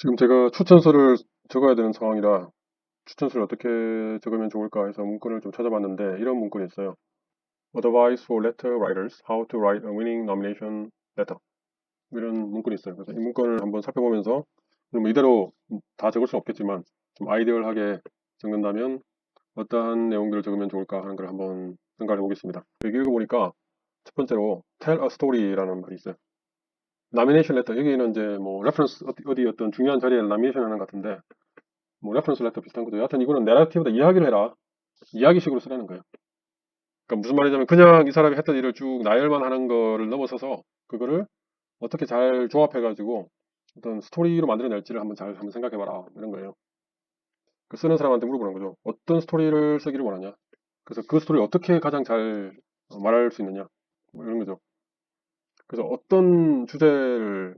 지금 제가 추천서를 적어야 되는 상황이라 추천서를 어떻게 적으면 좋을까 해서 문건을 좀 찾아봤는데 이런 문건이 있어요. Advice for letter writers, how to write a winning nomination letter. 이런 문건이 있어요. 그래서 이 문건을 한번 살펴보면서 뭐 이대로 다 적을 수는 없겠지만 좀 아이디얼하게 적는다면 어떠한 내용들을 적으면 좋을까 하는 걸 한번 생각해 보겠습니다. 여기 읽어보니까 첫 번째로 tell a story라는 말이 있어요. 나미네이션 레터 여기는 이제 뭐 레퍼런스 어디, 어떤 중요한 자리에 나미네이션 하는 것 같은데 뭐 레퍼런스 레터 비슷한 거죠. 여하튼 이거는 내러티브다 이야기를 해라. 이야기식으로 쓰라는 거예요. 그러니까 무슨 말이냐면 그냥 이 사람이 했던 일을 쭉 나열만 하는 거를 넘어서서 그거를 어떻게 잘 조합해가지고 어떤 스토리로 만들어낼지를 한번 잘 한번 생각해봐라 이런 거예요. 그 쓰는 사람한테 물어보는 거죠. 어떤 스토리를 쓰기를 원하냐. 그래서 그 스토리를 어떻게 가장 잘 말할 수 있느냐. 뭐 이런 거죠. 그래서 어떤 주제를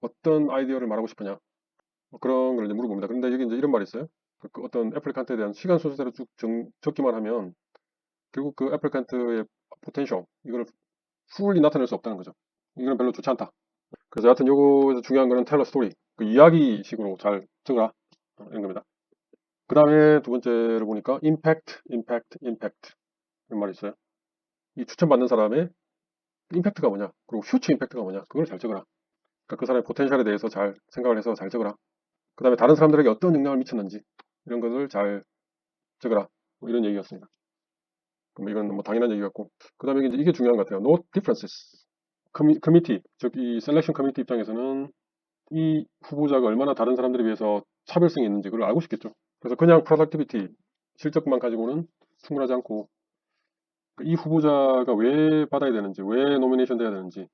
어떤 아이디어를 말하고 싶으냐 뭐 그런 걸 이제 물어봅니다. 그런데 여기 이제 이런 말이 있어요. 그, 그 어떤 애플리칸트에 대한 시간 순서대로 쭉 정- 적기만 하면 결국 그 애플리칸트의 포텐셜 이거를 fully 나타낼 수 없다는 거죠. 이거는 별로 좋지 않다. 그래서 여하튼 요거 중요한 거는 텔러 스토리 그 이야기식으로 잘 적어라 어, 이런 겁니다. 그 다음에 두 번째로 보니까 impact, impact, impact 이런 말이 있어요. 이 추천받는 사람의 임팩트가 뭐냐, 그리고 퓨처 임팩트가 뭐냐, 그걸 잘 적어라. 그러니까 그 사람의 포텐셜에 대해서 잘 생각을 해서 잘 적어라. 그 다음에 다른 사람들에게 어떤 영향을 미쳤는지, 이런 것을 잘 적어라. 뭐 이런 얘기였습니다. 그럼 이건 뭐 당연한 얘기 같고. 그 다음에 이제 이게 중요한 것 같아요. No differences. 커미, 커미티, 즉, 이 셀렉션 커미티 입장에서는 이 후보자가 얼마나 다른 사람들에 비해서 차별성이 있는지 그걸 알고 싶겠죠. 그래서 그냥 프로덕티비티, 실적만 가지고는 충분하지 않고 이 후보자가 왜 받아야 되는지, 왜 노미네이션 돼야 되는지,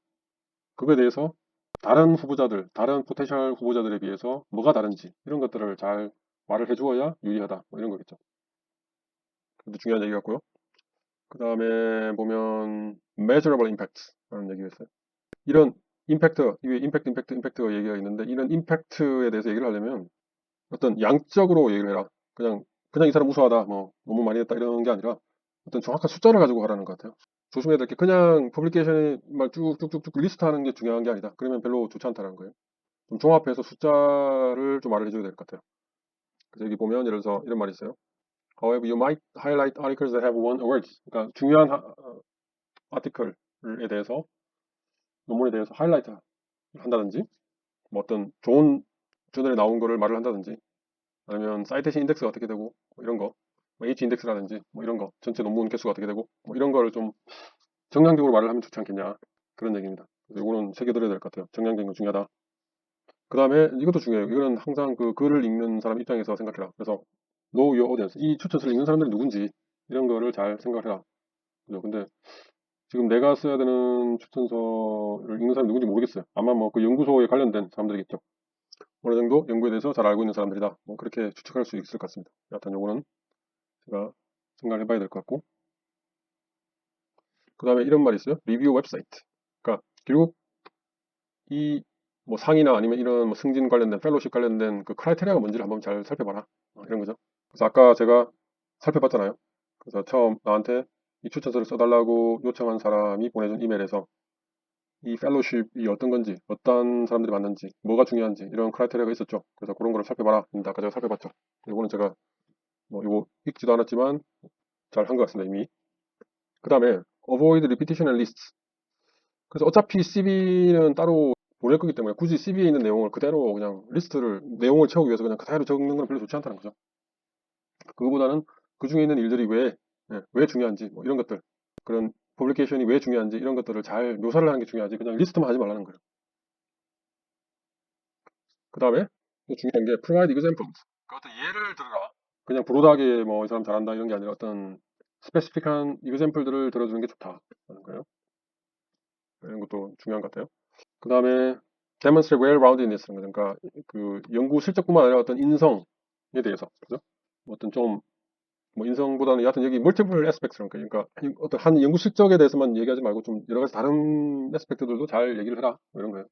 그거에 대해서 다른 후보자들, 다른 포텐셜 후보자들에 비해서 뭐가 다른지, 이런 것들을 잘 말을 해주어야 유리하다. 뭐 이런 거겠죠. 그것도 중요한 얘기 같고요. 그 다음에 보면 measurable impact 라는 얘기가 있어요. 이런 임팩트, 이게 임팩트, 임팩트, 임팩트가 얘기가 있는데 이런 임팩트에 대해서 얘기를 하려면 어떤 양적으로 얘기를 해라. 그냥 그냥 이 사람 우수하다, 뭐 너무 많이 했다 이런 게 아니라 어떤 정확한 숫자를 가지고 하라는 것 같아요. 조심해야 될 게 그냥 퍼블리케이션만 쭉쭉쭉쭉 리스트하는 게 중요한 게 아니다. 그러면 별로 좋지 않다는 거예요. 좀 종합해서 숫자를 좀 말을 해줘야 될 것 같아요. 그래서 여기 보면 예를 들어서 이런 말이 있어요. However, you might highlight articles that have won awards. 그러니까 중요한 하- 어, 아티클에 대해서 논문에 대해서 하이라이트 한다든지 뭐 어떤 좋은 저널에 나온 거를 말을 한다든지 아니면 사이테이션 인덱스가 어떻게 되고 뭐 이런 거 뭐 H 인덱스라든지 뭐 이런 거 전체 논문 개수가 어떻게 되고 뭐 이런 거를 좀 정량적으로 말을 하면 좋지 않겠냐 그런 얘기입니다. 이거는 새겨들어야 될 것 같아요. 정량적인 거 중요하다. 그 다음에 이것도 중요해요. 이거는 항상 그 글을 읽는 사람 입장에서 생각해라. 그래서 know your audience. 이 추천서를 읽는 사람들이 누군지 이런 거를 잘 생각을 해라. 그죠? 근데 지금 내가 써야 되는 추천서를 읽는 사람이 누군지 모르겠어요. 아마 뭐 그 연구소에 관련된 사람들이겠죠. 어느 정도 연구에 대해서 잘 알고 있는 사람들이다. 뭐 그렇게 추측할 수 있을 것 같습니다. 여하튼 요거는 제가 생각을 해봐야 될 것 같고. 그 다음에 이런 말이 있어요. 리뷰 웹사이트. 그러니까 결국 이 뭐 상이나 아니면 이런 뭐 승진 관련된 펠로십 관련된 그 크라이테리아가 뭔지를 한번 잘 살펴봐라. 어, 이런 거죠. 그래서 아까 제가 살펴봤잖아요. 그래서 처음 나한테 이 추천서를 써달라고 요청한 사람이 보내준 이메일에서 이 펠로십이 어떤 건지, 어떤 사람들이 맞는지, 뭐가 중요한지 이런 크라이테리아가 있었죠. 그래서 그런 거를 살펴봐라. 아까 제가 살펴봤죠. 이거는 제가 뭐 이거 읽지도 않았지만 잘 한 것 같습니다 이미. 그 다음에 avoid repetition and lists. 그래서 어차피 CV는 따로 보낼 거기 때문에 굳이 CV에 있는 내용을 그대로 그냥 리스트를 내용을 채우기 위해서 그냥 그대로 적는 건 별로 좋지 않다는 거죠. 그거보다는 그 중에 있는 일들이 왜, 예, 왜 중요한지 뭐 이런 것들 그런 퍼블리케이션이 왜 중요한지 이런 것들을 잘 묘사를 하는 게 중요하지 그냥 리스트만 하지 말라는 거예요. 그 다음에 중요한 게 provide examples. 그 어떤 예를 들어라. 그냥 브로드하게 뭐 이 사람 잘한다 이런 게 아니라 어떤 스페시픽한 example들을 들어주는 게 좋다는 거예요. 이런 것도 중요한 것 같아요. 그 다음에 demonstrate well-roundedness 그러니까 그 연구 실적뿐만 아니라 어떤 인성에 대해서 그죠? 어떤 좀 뭐 인성보다는 여하튼 여기 multiple aspects 그러니까 어떤 한 연구 실적에 대해서만 얘기하지 말고 좀 여러 가지 다른 에스펙트들도 잘 얘기를 해라 뭐 이런 거예요.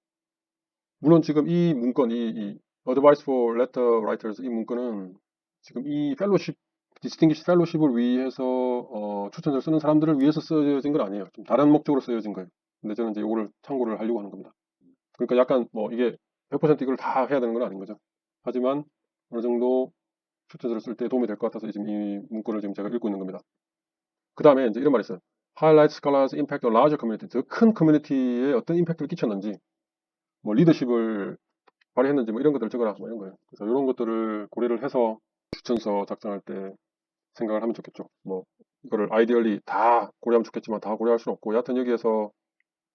물론 지금 이 문건 이, 이 Advice for Letter Writers 이 문건은 지금 이 펠로십 디스팅기시 펠로십을 위해서 어, 추천서를 쓰는 사람들을 위해서 쓰여진 건 아니에요. 좀 다른 목적으로 쓰여진 거예요. 근데 저는 이제 이거를 참고를 하려고 하는 겁니다. 그러니까 약간 뭐 이게 100% 이걸 다 해야 되는 건 아닌 거죠. 하지만 어느 정도 추천서를 쓸 때 도움이 될 것 같아서 지금 이 문구를 지금 제가 읽고 있는 겁니다. 그 다음에 이제 이런 말이 있어요. Highlight scholars impact on larger community. 즉, 큰 커뮤니티에 어떤 임팩트를 끼쳤는지, 뭐, 리더십을 발휘했는지, 뭐, 이런 것들을 적어라, 뭐, 이런 거예요. 그래서 이런 것들을 고려를 해서 추천서 작성할 때 생각을 하면 좋겠죠. 뭐, 이거를 아이디얼리 다 고려하면 좋겠지만 다 고려할 수는 없고, 여하튼 여기에서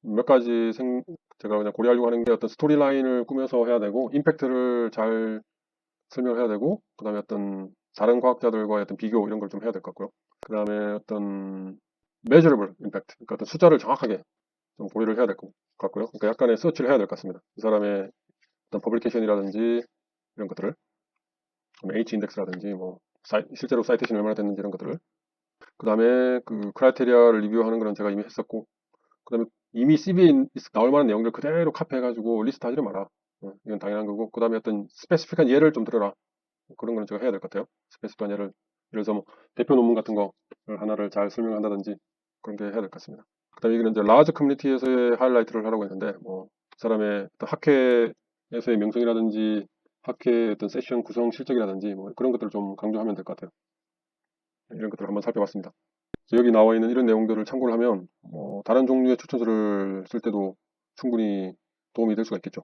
몇 가지 생, 제가 그냥 고려하려고 하는 게 어떤 스토리 라인을 꾸며서 해야 되고, 임팩트를 잘 설명을 해야 되고, 그 다음에 어떤 다른 과학자들과의 어떤 비교 이런 걸 좀 해야 될 것 같고요. 그 다음에 어떤 measurable impact, 그러니까 어떤 숫자를 정확하게 좀 고려를 해야 될 것 같고요. 그러니까 약간의 서치를 해야 될 것 같습니다. 이 사람의 어떤 퍼블리케이션이라든지 이런 것들을, H 인덱스라든지 뭐 사이- 실제로 사이테이션이 얼마나 됐는지 이런 것들을, 그 다음에 그 크라이테리아를 리뷰하는 거는 제가 이미 했었고, 그 다음에 이미 CV에 나올 만한 내용들 그대로 카피해가지고 리스트 하지 마라. 어, 이건 당연한 거고, 그 다음에 어떤 스페시픽한 예를 좀 들어라. 그런 거는 제가 해야 될 것 같아요. 스페시픽한 예를, 예를 들어서 뭐 대표 논문 같은 거를 하나를 잘 설명한다든지 그런 게 해야 될 것 같습니다. 그 다음에 여기는 이제 라즈 커뮤니티에서의 하이라이트를 하라고 했는데, 뭐, 그 사람의 학회에서의 명성이라든지 학회의 어떤 세션 구성 실적이라든지 뭐 그런 것들을 좀 강조하면 될 것 같아요. 네, 이런 것들을 한번 살펴봤습니다. 여기 나와 있는 이런 내용들을 참고를 하면 뭐 다른 종류의 추천서를 쓸 때도 충분히 도움이 될 수가 있겠죠.